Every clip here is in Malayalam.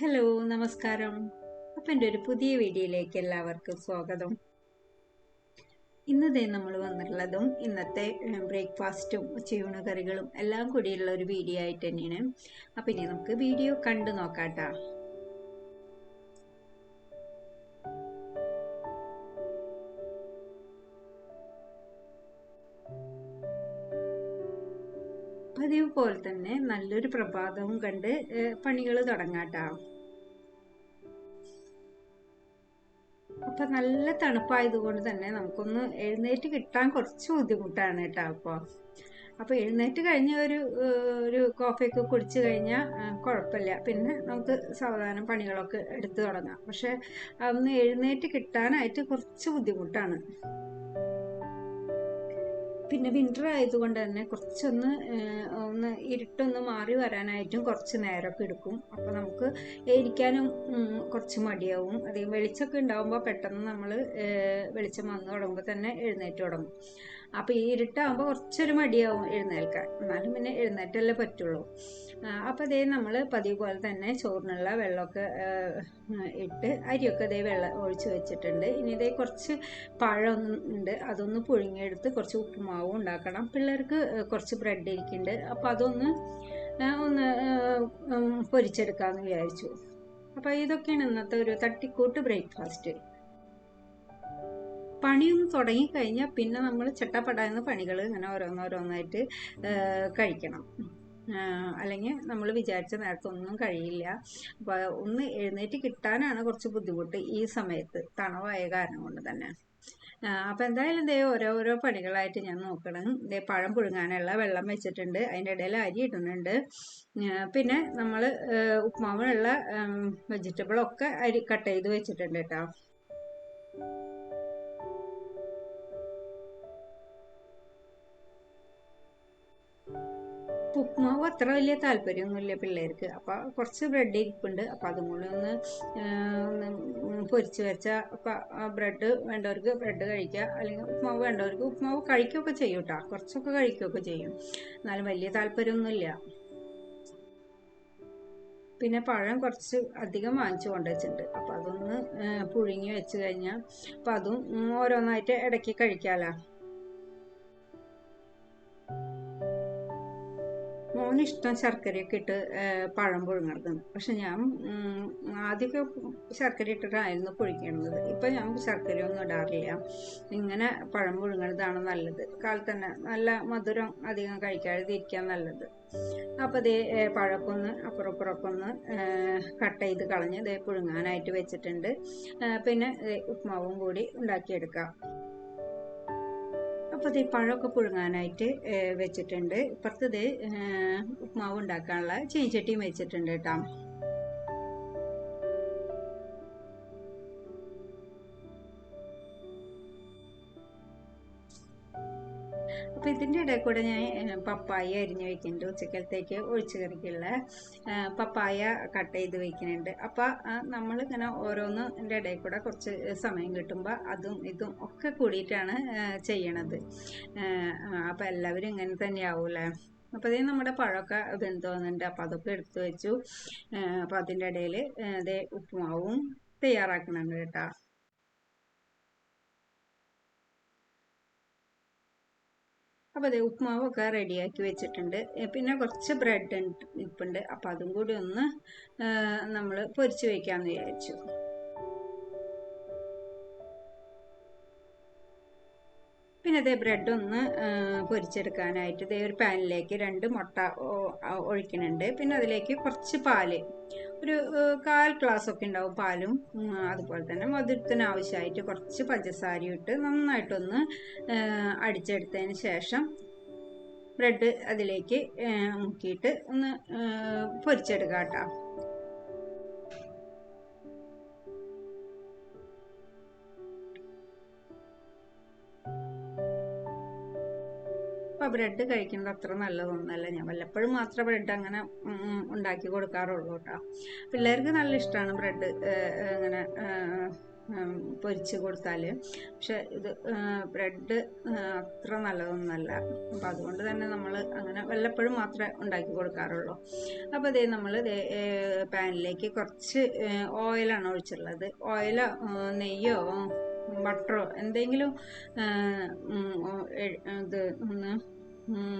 ഹലോ നമസ്കാരം. അപ്പം എന്റെ ഒരു പുതിയ വീഡിയോയിലേക്ക് എല്ലാവർക്കും സ്വാഗതം. ഇന്നത്തെ നമ്മൾ വന്നിട്ടുള്ളതും ഇന്നത്തെ ബ്രേക്ക്ഫാസ്റ്റും ഉച്ചയൂണ് കറികളും എല്ലാം കൂടിയുള്ള ഒരു വീഡിയോ ആയിട്ട് തന്നെയാണ്. അപ്പം ഇനി നമുക്ക് വീഡിയോ കണ്ടു നോക്കാട്ടാ പതിവ് പോലെ തന്നെ നല്ലൊരു പ്രഭാതവും കണ്ട് പണികൾ തുടങ്ങാട്ടാ. അപ്പൊ നല്ല തണുപ്പായതുകൊണ്ട് തന്നെ നമുക്കൊന്ന് എഴുന്നേറ്റ് കിട്ടാൻ കുറച്ച് ബുദ്ധിമുട്ടാണ് കേട്ടോ അപ്പോൾ അപ്പൊ എഴുന്നേറ്റ് കഴിഞ്ഞ ഒരു ഒരു കോഫിയൊക്കെ കുടിച്ചു കഴിഞ്ഞാൽ കുഴപ്പമില്ല. പിന്നെ നമുക്ക് സാവധാനം പണികളൊക്കെ എടുത്തു തുടങ്ങാം. പക്ഷെ അതൊന്ന് എഴുന്നേറ്റ് കിട്ടാനായിട്ട് കുറച്ച് ബുദ്ധിമുട്ടാണ്. പിന്നെ വിന്റർ ആയതുകൊണ്ട് തന്നെ കുറച്ചൊന്ന് ഒന്ന് ഇരുട്ടൊന്ന് മാറി വരാനായിട്ടും കുറച്ച് നേരമൊക്കെ എടുക്കും. അപ്പോൾ നമുക്ക് ഇരിക്കാനും കുറച്ച് മടിയാവും. അധികം വെളിച്ചമൊക്കെ ഉണ്ടാകുമ്പോൾ പെട്ടെന്ന് നമ്മൾ വെളിച്ചം വന്നു തുടങ്ങുമ്പോൾ തന്നെ എഴുന്നേറ്റ് തുടങ്ങും. അപ്പോൾ ഈ ഇരുട്ടാകുമ്പോൾ കുറച്ചൊരു മടിയാവും എഴുന്നേൽക്കാൻ. എന്നാലും പിന്നെ എഴുന്നേറ്റല്ലേ പറ്റുള്ളൂ. അപ്പോൾ അതേ നമ്മൾ പതിവ് പോലെ തന്നെ ചോറിനുള്ള വെള്ളമൊക്കെ ഇട്ട് അരിയൊക്കെ അതേ വെള്ളം ഒഴിച്ച് വെച്ചിട്ടുണ്ട്. ഇനി ഇതേ കുറച്ച് പഴം ഉണ്ട് അതൊന്ന് പുഴുങ്ങിയെടുത്ത് കുറച്ച് ഉപ്പുമാവും ഉണ്ടാക്കണം. പിള്ളേർക്ക് കുറച്ച് ബ്രെഡ് ഇരിക്കുന്നുണ്ട്. അപ്പോൾ അതൊന്ന് ഒന്ന് പൊരിച്ചെടുക്കാമെന്ന് വിചാരിച്ചു. അപ്പോൾ ഇതൊക്കെയാണ് ഇന്നത്തെ ഒരു തട്ടിക്കൂട്ട് ബ്രേക്ക്ഫാസ്റ്റ്. പണിയൊന്നും തുടങ്ങിക്കഴിഞ്ഞാൽ പിന്നെ നമ്മൾ ചട്ടപ്പെടാവുന്ന പണികൾ ഇങ്ങനെ ഓരോന്നോരോന്നായിട്ട് കഴിക്കണം. അല്ലെങ്കിൽ നമ്മൾ വിചാരിച്ച നേരത്തെ ഒന്നും കഴിയില്ല. അപ്പോൾ ഒന്ന് എഴുന്നേറ്റ് കിട്ടാനാണ് കുറച്ച് ബുദ്ധിമുട്ട് ഈ സമയത്ത്. തണവായ കാരണം കൊണ്ട് തന്നെ. അപ്പം എന്തായാലും ദേ ഓരോരോ പണികളായിട്ട് ഞാൻ നോക്കണം. ദേ പഴം പുഴുങ്ങാനുള്ള വെള്ളം വെച്ചിട്ടുണ്ട്. അതിന്റെ ഇടയിൽ അരി ഇടുന്നുണ്ട്. പിന്നെ നമ്മൾ ഉപ്മാവിനുള്ള വെജിറ്റബിളൊക്കെ അരി കട്ട് ചെയ്ത് വെച്ചിട്ടുണ്ട് കേട്ടോ. ഉപ്മാവ് അത്ര വലിയ താല്പര്യമൊന്നുമില്ല പിള്ളേർക്ക്. അപ്പോൾ കുറച്ച് ബ്രെഡ് ഇരിപ്പുണ്ട്. അപ്പോൾ അതും കൂടി ഒന്ന് പൊരിച്ച് വെച്ച ബ്രെഡ് വേണ്ടവർക്ക് ബ്രെഡ് കഴിക്കുക അല്ലെങ്കിൽ ഉപ്മാവ് വേണ്ടവർക്ക് ഉപ്മാവ് കഴിക്കുകയൊക്കെ ചെയ്യും കേട്ടോ കുറച്ചൊക്കെ കഴിക്കുകയൊക്കെ ചെയ്യും. എന്നാലും വലിയ താല്പര്യമൊന്നുമില്ല. പിന്നെ പഴം കുറച്ച് അധികം വാങ്ങിച്ചു കൊണ്ടുവച്ചിട്ടുണ്ട്. അപ്പോൾ അതൊന്ന് പുഴുങ്ങി വെച്ച് കഴിഞ്ഞാൽ അപ്പോൾ അതും ഓരോന്നായിട്ട് ഇടയ്ക്ക് കഴിക്കാമല്ലോ മോന് ഇഷ്ടം ശർക്കരയൊക്കെ ഇട്ട് പഴം പുഴുങ്ങണത് പക്ഷെ ഞാൻ ആദ്യമൊക്കെ ശർക്കര ഇട്ടിട്ടായിരുന്നു പുഴുങ്ങിയിരുന്നത് ഇപ്പം ഞാൻ ശർക്കരയൊന്നും ഇടാറില്ല. ഇങ്ങനെ പഴം പുഴുങ്ങണതാണ് നല്ലത്. കാലത്ത് തന്നെ നല്ല മധുരം അധികം കഴിക്കാതെ ഇരിക്കാൻ നല്ലത്. അപ്പോൾ ഇതേ പഴക്കൊന്ന് അപ്പുറപ്പുറക്കൊന്ന് കട്ട് ചെയ്ത് കളഞ്ഞ് ഇതേ പുഴുങ്ങാനായിട്ട് വെച്ചിട്ടുണ്ട്. പിന്നെ ഉപ്മാവും കൂടി ഉണ്ടാക്കിയെടുക്കാം. അപ്പോൾ ഇത് പഴമൊക്കെ പുഴുങ്ങാനായിട്ട് വെച്ചിട്ടുണ്ട്. ഇപ്പുറത്തത് ഉപ്മാവ് ഉണ്ടാക്കാനുള്ള ചീനച്ചട്ടിയും വെച്ചിട്ടുണ്ട് കേട്ടോ അപ്പോൾ ഇതിന്റെ ഇടയിൽ കൂടെ ഞാൻ പപ്പായ അരിഞ്ഞ് വയ്ക്കുന്നുണ്ട് ഉച്ചക്കലത്തേക്ക് ഒഴിച്ചു കറിക്കുള്ള പപ്പായ കട്ട് ചെയ്ത് വയ്ക്കുന്നുണ്ട് അപ്പോൾ നമ്മൾ നമ്മളിങ്ങനെ ഓരോന്നിന്റെ ഇടയിൽ കൂടെ കുറച്ച് സമയം കിട്ടുമ്പോൾ അതും ഇതും ഒക്കെ കൂടിയിട്ടാണ് ചെയ്യണത്. അപ്പോൾ എല്ലാവരും ഇങ്ങനെ തന്നെയാവൂലേ അപ്പോൾ അതേ നമ്മുടെ പഴമൊക്കെ വെന്ത് വന്നിട്ടുണ്ട്. അപ്പോൾ അതൊക്കെ എടുത്തു വെച്ചു. അപ്പോൾ അതിന്റെ ഇടയിൽ അതേ ഉപ്പുമാവും തയ്യാറാക്കുന്നുണ്ട് കേട്ടോ. അപ്പോൾ അതേ ഉപ്മാവൊക്കെ റെഡിയാക്കി വെച്ചിട്ടുണ്ട്. പിന്നെ കുറച്ച് ബ്രെഡ് ഇപ്പുണ്ട്. അപ്പോൾ അതും കൂടി ഒന്ന് നമ്മൾ പൊരിച്ച് വയ്ക്കാമെന്ന് വിചാരിച്ചു. പിന്നെ അതേ ബ്രെഡ് ഒന്ന് പൊരിച്ചെടുക്കാനായിട്ട് ഇതേ ഒരു പാനിലേക്ക് രണ്ട് മുട്ട ഒഴിക്കുന്നുണ്ട്. പിന്നെ അതിലേക്ക് കുറച്ച് പാൽ ഒരു കാൽ ഗ്ലാസ് ഒക്കെ ഉണ്ടാവും പാലും അതുപോലെ തന്നെ മധുരത്തിന് ആവശ്യമായിട്ട് കുറച്ച് പഞ്ചസാര ഇട്ട് നന്നായിട്ടൊന്ന് അടിച്ചെടുത്തതിന് ശേഷം ബ്രെഡ് അതിലേക്ക് മുക്കിയിട്ട് ഒന്ന് പൊരിച്ചെടുക്കാം കേട്ടോ ബ്രെഡ് കഴിക്കുന്നത് അത്ര നല്ലതൊന്നുമല്ല ഞാൻ വല്ലപ്പോഴും മാത്രമേ ബ്രെഡ് അങ്ങനെ ഉണ്ടാക്കി കൊടുക്കാറുള്ളൂ കേട്ടോ. പിള്ളേർക്ക് നല്ല ഇഷ്ടമാണ് ബ്രെഡ് അങ്ങനെ പൊരിച്ച് കൊടുത്താൽ പക്ഷെ ഇത് ബ്രെഡ് അത്ര നല്ലതൊന്നല്ല. അപ്പം അതുകൊണ്ട് തന്നെ നമ്മൾ അങ്ങനെ വല്ലപ്പോഴും മാത്രമേ ഉണ്ടാക്കി കൊടുക്കാറുള്ളൂ. അപ്പോൾ ഇതേ നമ്മൾ പാനിലേക്ക് കുറച്ച് ഓയിലാണ് ഒഴിച്ചിട്ടുള്ളത്. ഓയിലോ നെയ്യോ ബട്ടറോ എന്തെങ്കിലും ഇത് ഒന്ന്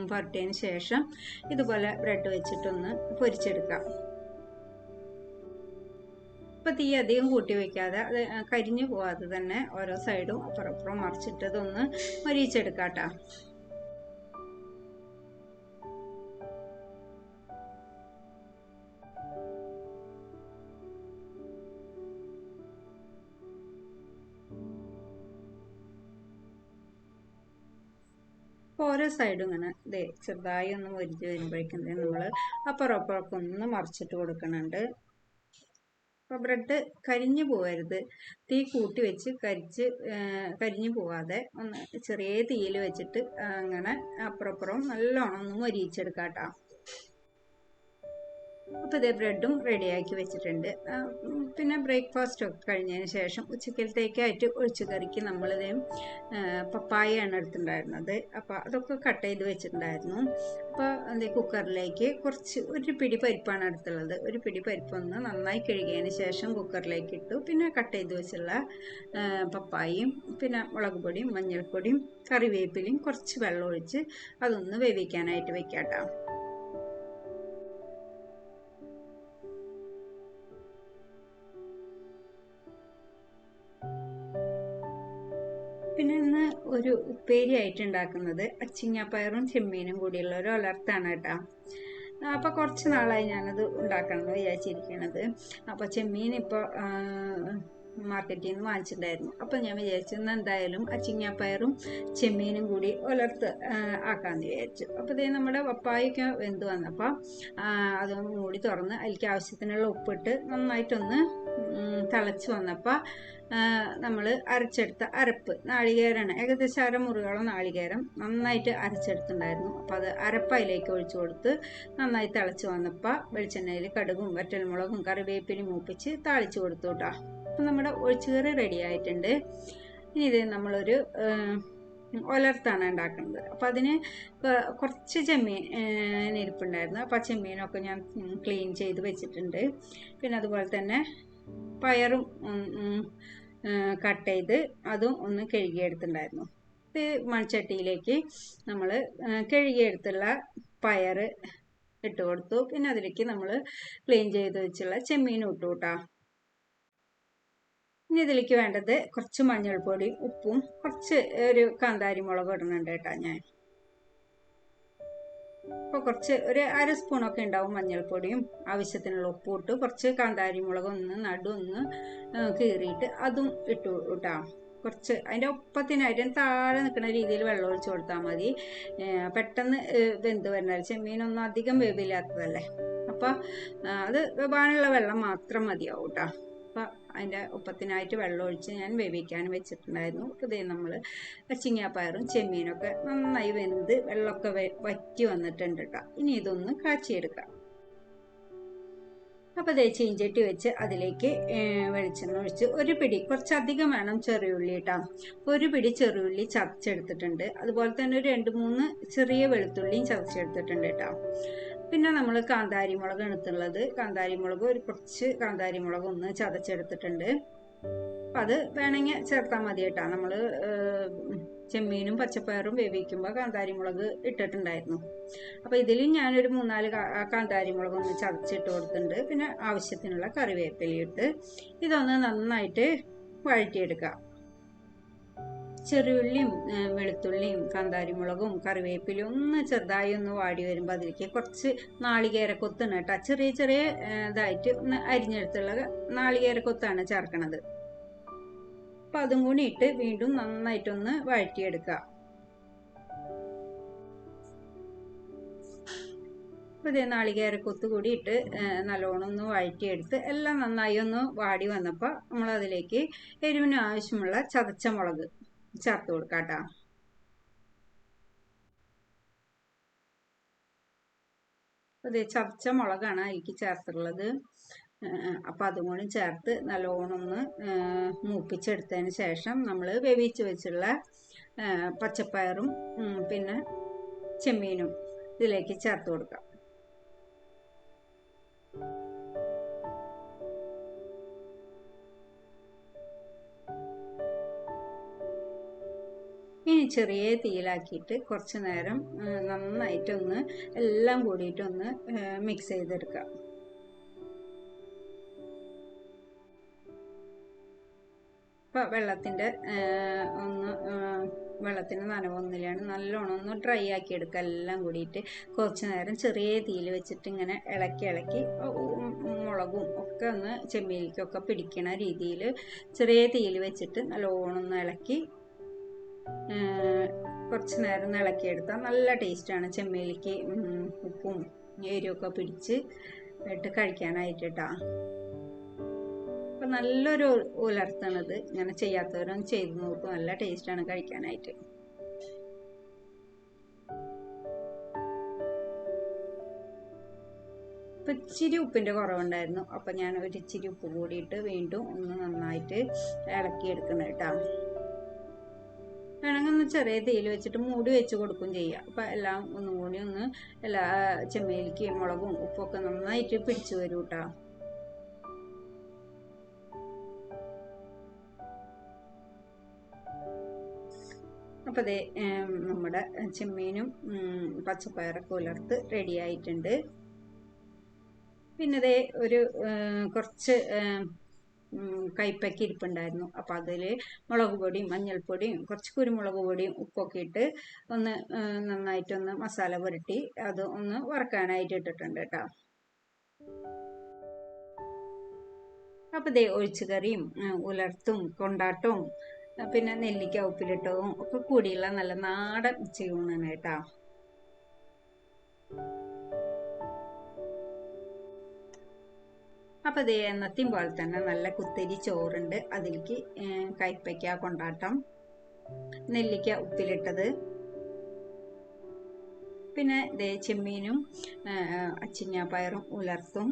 പുരട്ടിയതിന് ശേഷം ഇതുപോലെ ബ്രെഡ് വെച്ചിട്ടൊന്ന് പൊരിച്ചെടുക്കാം ഇപ്പം തീ അധികം കൂട്ടി വയ്ക്കാതെ അത് കരിഞ്ഞു പോവാതെ തന്നെ ഓരോ സൈഡും അപ്പുറം അപ്പുറം മറിച്ചിട്ട് ഇതൊന്ന് മരിച്ചെടുക്കാം കേട്ടോ ഓരോ സൈഡും ഇങ്ങനെ ദേ ചെറുതായി ഒന്ന് മൊരിച്ച് വരുമ്പോഴേക്കും നമ്മൾ അപ്പുറം അപ്പുറമൊക്കെ ഒന്ന് മറിച്ചിട്ട് കൊടുക്കുന്നുണ്ട് അപ്പോൾ ബ്രെഡ് കരിഞ്ഞു പോകരുത് തീ കൂട്ടി വെച്ച് കരിച്ച് കരിഞ്ഞു പോവാതെ ഒന്ന് ചെറിയ തീയിൽ വെച്ചിട്ട് അങ്ങനെ അപ്പുറം അപ്പുറം നല്ലോണം ഒന്ന് മൊരിയിച്ചെടുക്കാം കേട്ടോ അപ്പോൾ ഇതേ ബ്രെഡും റെഡിയാക്കി വെച്ചിട്ടുണ്ട്. പിന്നെ ബ്രേക്ക്ഫാസ്റ്റ് ഒക്കെ കഴിഞ്ഞതിന് ശേഷം ഉച്ചക്കലത്തേക്കായിട്ട് ഒഴിച്ചു കറിക്ക് നമ്മളിതേ പപ്പായയാണ് എടുത്തിട്ടുണ്ടായിരുന്നത്. അപ്പോൾ അതൊക്കെ കട്ട് ചെയ്ത് വെച്ചിട്ടുണ്ടായിരുന്നു. അപ്പോൾ എന്താ കുക്കറിലേക്ക് കുറച്ച് ഒരു പിടി പരിപ്പാണ് എടുത്തുള്ളത്. ഒരു പിടി പരിപ്പൊന്ന് നന്നായി കഴുകിയതിന് ശേഷം കുക്കറിലേക്ക് ഇട്ടു. പിന്നെ കട്ട് ചെയ്ത് വെച്ചുള്ള പപ്പായയും പിന്നെ മുളക് പൊടിയും മഞ്ഞൾപ്പൊടിയും കറിവേപ്പിലയും കുറച്ച് വെള്ളം ഒഴിച്ച് അതൊന്ന് വേവിക്കാനായിട്ട് വെക്കാം കേട്ടോ ഒരു ഉപ്പേരി ആയിട്ട് ഉണ്ടാക്കുന്നത് അച്ചിങ്ങാപ്പയറും ചെമ്മീനും കൂടിയുള്ള ഒരു ഒലർത്താണ് കേട്ടോ. അപ്പോൾ കുറച്ച് നാളായി ഞാനത് ഉണ്ടാക്കണം എന്ന് വിചാരിച്ചിരിക്കണത്. അപ്പോൾ ചെമ്മീൻ ഇപ്പോൾ മാർക്കറ്റിൽ നിന്ന് വാങ്ങിച്ചിട്ടുണ്ടായിരുന്നു. അപ്പോൾ ഞാൻ വിചാരിച്ചു ഇന്ന് എന്തായാലും അച്ചിങ്ങാപ്പയറും ചെമ്മീനും കൂടി ഒലർത്ത് ആക്കാമെന്ന് വിചാരിച്ചു. അപ്പോൾ ഇതേ നമ്മുടെ പപ്പായൊക്കെ വെന്ത് വന്നപ്പോൾ അതൊന്ന് മൂടി തുറന്ന് അതിലേക്ക് ആവശ്യത്തിനുള്ള ഉപ്പിട്ട് നന്നായിട്ടൊന്ന് തിളച്ച് വന്നപ്പോൾ നമ്മൾ അരച്ചെടുത്ത അരപ്പ് നാളികേരമാണ്. ഏകദേശം അരമുറികളോ നാളികേരം നന്നായിട്ട് അരച്ചെടുത്തിട്ടുണ്ടായിരുന്നു. അപ്പോൾ അത് അരപ്പ് അതിലേക്ക് ഒഴിച്ചു കൊടുത്ത് നന്നായി തിളച്ച് വന്നപ്പോൾ വെളിച്ചെണ്ണയിൽ കടുകും വറ്റൽമുളകും കറിവേപ്പിലും മൂപ്പിച്ച് താളിച്ച് കൊടുത്തു കേട്ടോ. അപ്പം നമ്മുടെ ഒഴിച്ചുകറി റെഡി ആയിട്ടുണ്ട്. ഇനി ഇത് നമ്മളൊരു ഒലർത്താണ് ഉണ്ടാക്കുന്നത്. അപ്പം അതിന് കുറച്ച് ചെമ്മീൻ ഇരിപ്പുണ്ടായിരുന്നു അപ്പം ആ ചെമ്മീനൊക്കെ ഞാൻ ക്ലീൻ ചെയ്ത് വെച്ചിട്ടുണ്ട്. പിന്നെ അതുപോലെ തന്നെ പയറും കട്ട് ചെയ്ത് അതും ഒന്ന് കഴുകിയെടുത്തിട്ടുണ്ടായിരുന്നു. ഇത് മൺചട്ടിയിലേക്ക് നമ്മൾ കഴുകിയെടുത്തുള്ള പയർ ഇട്ട് കൊടുത്തു. പിന്നെ അതിലേക്ക് നമ്മൾ ക്ലീൻ ചെയ്ത് വെച്ചുള്ള ചെമ്മീനും ഇട്ടു കൂട്ടാ ഇനി ഇതിലേക്ക് വേണ്ടത് കുറച്ച് മഞ്ഞൾപ്പൊടി ഉപ്പും കുറച്ച് ഒരു കാന്താരി മുളക് ഇടുന്നുണ്ട് കേട്ടോ ഞാൻ. അപ്പോൾ കുറച്ച് ഒരു അര സ്പൂണൊക്കെ ഉണ്ടാവും മഞ്ഞൾപ്പൊടിയും ആവശ്യത്തിനുള്ള ഉപ്പും ഇട്ട് കുറച്ച് കാന്താരി മുളക് ഒന്ന് നടു ഒന്ന് കീറിയിട്ട് അതും ഇട്ടു കേട്ടോ കുറച്ച് അതിന്റെ ഒപ്പത്തിനായിട്ട് താഴെ നിൽക്കുന്ന രീതിയിൽ വെള്ളം ഒഴിച്ച് കൊടുത്താൽ മതി. പെട്ടെന്ന് വെന്ത് വരുന്നത് ചെമ്മീനൊന്നും അധികം വേവില്ലാത്തതല്ലേ? അപ്പോൾ അത് വേവാനുള്ള വെള്ളം മാത്രം മതിയാവും കേട്ടോ അപ്പോൾ അതിന്റെ ഉപ്പത്തിനായിട്ട് വെള്ളം ഒഴിച്ച് ഞാൻ വേവിക്കാൻ വെച്ചിട്ടുണ്ടായിരുന്നു. ഇതേ നമ്മൾ ചിങ്ങാപ്പയറും ചെമ്മീനൊക്കെ നന്നായി വെന്ത് വെള്ളമൊക്കെ വറ്റി വന്നിട്ടുണ്ട് കേട്ടോ ഇനി ഇതൊന്ന് കാച്ചിയെടുക്കാം. അപ്പോൾ അതേ ചീഞ്ചട്ടി വെച്ച് അതിലേക്ക് വെളിച്ചെണ്ണ ഒഴിച്ച് ഒരു പിടി കുറച്ചധികം വേണം ചെറിയുള്ളി കേട്ടോ ഒരു പിടി ചെറിയുള്ളി ചതച്ചെടുത്തിട്ടുണ്ട്. അതുപോലെ തന്നെ ഒരു രണ്ട് മൂന്ന് ചെറിയ വെളുത്തുള്ളിയും ചതച്ചെടുത്തിട്ടുണ്ട് കേട്ടോ പിന്നെ നമ്മൾ കാന്താരി മുളക് എടുത്തുള്ളത്. കാന്താരി മുളക് ഒരു കുറച്ച് കാന്താരി മുളക് ഒന്ന് ചതച്ചെടുത്തിട്ടുണ്ട്. അപ്പം അത് വേണമെങ്കിൽ ചേർത്താൽ മതി കേട്ടോ. നമ്മൾ ചെമ്മീനും പച്ചപ്പയറും വേവിക്കുമ്പോൾ കാന്താരി മുളക് ഇട്ടിട്ടുണ്ടായിരുന്നു. അപ്പോൾ ഇതിൽ ഞാനൊരു മൂന്നാൽ കാന്താരി മുളക് ഒന്ന് ചതച്ചിട്ട് കൊടുത്തിട്ടുണ്ട്. പിന്നെ ആവശ്യത്തിനുള്ള കറിവേപ്പില ഇട്ട് ഇതൊന്ന് നന്നായിട്ട് വഴറ്റിയെടുക്കുക. ചെറിയുള്ളിയും വെളുത്തുള്ളിയും കാന്താരിമുളകും മുളകും കറിവേപ്പിലയും ഒന്ന് ചെറുതായി ഒന്ന് വാടി വരുമ്പോൾ അതിലേക്ക് കുറച്ച് നാളികേര കൊത്താണ് കേട്ടോ. ചെറിയ ചെറിയ ഇതായിട്ട് ഒന്ന് അരിഞ്ഞെടുത്തുള്ള നാളികേര കൊത്താണ് ചേർക്കണത്. അപ്പം അതും കൂടി ഇട്ട് വീണ്ടും നന്നായിട്ടൊന്ന് വഴറ്റിയെടുക്കുക. അപ്പോൾ ഇതേ നാളികേരക്കൊത്ത് കൂടി ഇട്ട് നല്ലോണം ഒന്ന് വഴറ്റിയെടുത്ത് എല്ലാം നന്നായി ഒന്ന് വാടി വന്നപ്പോൾ നമ്മളതിലേക്ക് എരിവിന് ആവശ്യമുള്ള ചതച്ച മുളക്. ചേർത്ത് കൊടുക്കാം കേട്ടോ അതേ ചതച്ച മുളകാണ് അതിലേക്ക് ചേർത്തിട്ടുള്ളത്. അപ്പം അതും കൂടി ചേർത്ത് നല്ലോണം ഒന്ന് മൂപ്പിച്ചെടുത്തതിന് ശേഷം നമ്മൾ വേവിച്ച് വെച്ചുള്ള പച്ചപ്പയറും പിന്നെ ചെമ്മീനും ഇതിലേക്ക് ചേർത്ത് കൊടുക്കാം. ഇനി ചെറിയ തീയിലാക്കിയിട്ട് കുറച്ച് നേരം നന്നായിട്ടൊന്ന് എല്ലാം കൂടിയിട്ടൊന്ന് മിക്സ് ചെയ്തെടുക്കാം. ഇപ്പം വെള്ളത്തിന്റെ ഒന്ന് വെള്ളത്തിന്റെ നനവൊന്നുമില്ലാണ് നല്ലോണം ഒന്ന് ഡ്രൈ ആക്കി എടുക്കുക എല്ലാം കൂടിയിട്ട്. കുറച്ച് നേരം ചെറിയ തീയിൽ വെച്ചിട്ട് ഇങ്ങനെ ഇളക്കി ഇളക്കി മുളകും ഒക്കെ ഒന്ന് ചെമ്മീലിക്കൊക്കെ പിടിക്കണ രീതിയിൽ ചെറിയ തീയിൽ വെച്ചിട്ട് നല്ലോണം ഒന്ന് ഇളക്കി കുറച്ച് നേരം ഇളക്കിയെടുത്താൽ നല്ല ടേസ്റ്റാണ്. ചെമ്മീലിക്ക് ഉപ്പും എരിവൊക്കെ പിടിച്ച് ഇട്ട് കഴിക്കാനായിട്ട്. കേട്ടോ അപ്പം നല്ലൊരു ഉലർത്തണത് ഇങ്ങനെ ചെയ്യാത്തവരും ചെയ്ത് നോക്കും. നല്ല ടേസ്റ്റാണ് കഴിക്കാനായിട്ട്. അപ്പം ഇച്ചിരി ഉപ്പിന്റെ കുറവുണ്ടായിരുന്നു. അപ്പം ഞാൻ ഒരു ഇച്ചിരി ഉപ്പ് കൂടിയിട്ട് വീണ്ടും ഒന്ന് നന്നായിട്ട് ഇളക്കി ഇളക്കിയെടുക്കണം കേട്ടോ. വേണമെങ്കിൽ ഒന്ന് ചെറിയ തീയിൽ വെച്ചിട്ട് മൂടി വെച്ച് കൊടുക്കും ചെയ്യാം അപ്പം എല്ലാം ഒന്നും കൂടി ഒന്ന് എല്ലാ ചെമ്മയിലേക്ക് മുളകും ഉപ്പൊക്കെ നന്നായിട്ട് പിടിച്ചു വരും കേട്ടോ. അപ്പോൾ അതേ നമ്മുടെ ചെമ്മീനും പച്ചപ്പയറൊക്കെ ഉലർത്ത് റെഡി ആയിട്ടുണ്ട്. പിന്നെ ദേ ഒരു കുറച്ച് കൈപ്പയ്ക്ക് ഇരിപ്പുണ്ടായിരുന്നു. അപ്പോൾ അതിൽ മുളക് പൊടിയും മഞ്ഞൾപ്പൊടിയും കുറച്ച് കുരുമുളക് പൊടിയും ഉപ്പൊക്കെ ഇട്ട് ഒന്ന് നന്നായിട്ടൊന്ന് മസാല പുരട്ടി അത് ഒന്ന് വറക്കാനായിട്ട് ഇട്ടിട്ടുണ്ട് കേട്ടോ അപ്പോൾ ദേ ഒഴിച്ചുകറിയും ഉലർത്തും കൊണ്ടാട്ടവും പിന്നെ നെല്ലിക്ക ഉപ്പിലിട്ടതും ഒക്കെ കൂടിയുള്ള നല്ല നാടൻ ചെയ്യുന്നതാണ് കേട്ടോ അപ്പോൾ ദേ എന്നത്തെയും പോലെ തന്നെ നല്ല കുത്തരി ചോറുണ്ട്. അതിലേക്ക് കയ്പ്പയ്ക്ക കൊണ്ടാട്ടം നെല്ലിക്ക ഉപ്പിലിട്ടത്. പിന്നെ ദേ ചെമ്മീനും അച്ചിങ്ങാപ്പയറും ഉലർത്തും.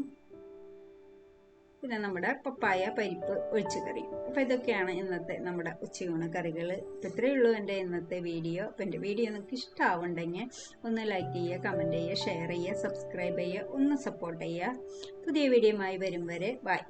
പിന്നെ നമ്മുടെ പപ്പായ പരിപ്പ് ഒഴിച്ചു കറി അപ്പോൾ ഇതൊക്കെയാണ് ഇന്നത്തെ നമ്മുടെ ഉച്ചയൂണ് കറികൾ അപ്പോൾ ഇത്രയേ ഉള്ളൂ എന്റെ ഇന്നത്തെ വീഡിയോ. അപ്പോൾ എന്റെ വീഡിയോ നിങ്ങൾക്ക് ഇഷ്ടമാവുണ്ടെങ്കിൽ ഒന്ന് ലൈക്ക് ചെയ്യുക കമന്റ് ചെയ്യുക ഷെയർ ചെയ്യുക സബ്സ്ക്രൈബ് ചെയ്യുക ഒന്ന് സപ്പോർട്ട് ചെയ്യുക. പുതിയ വീഡിയോ ആയി വരും വരെ. ബൈ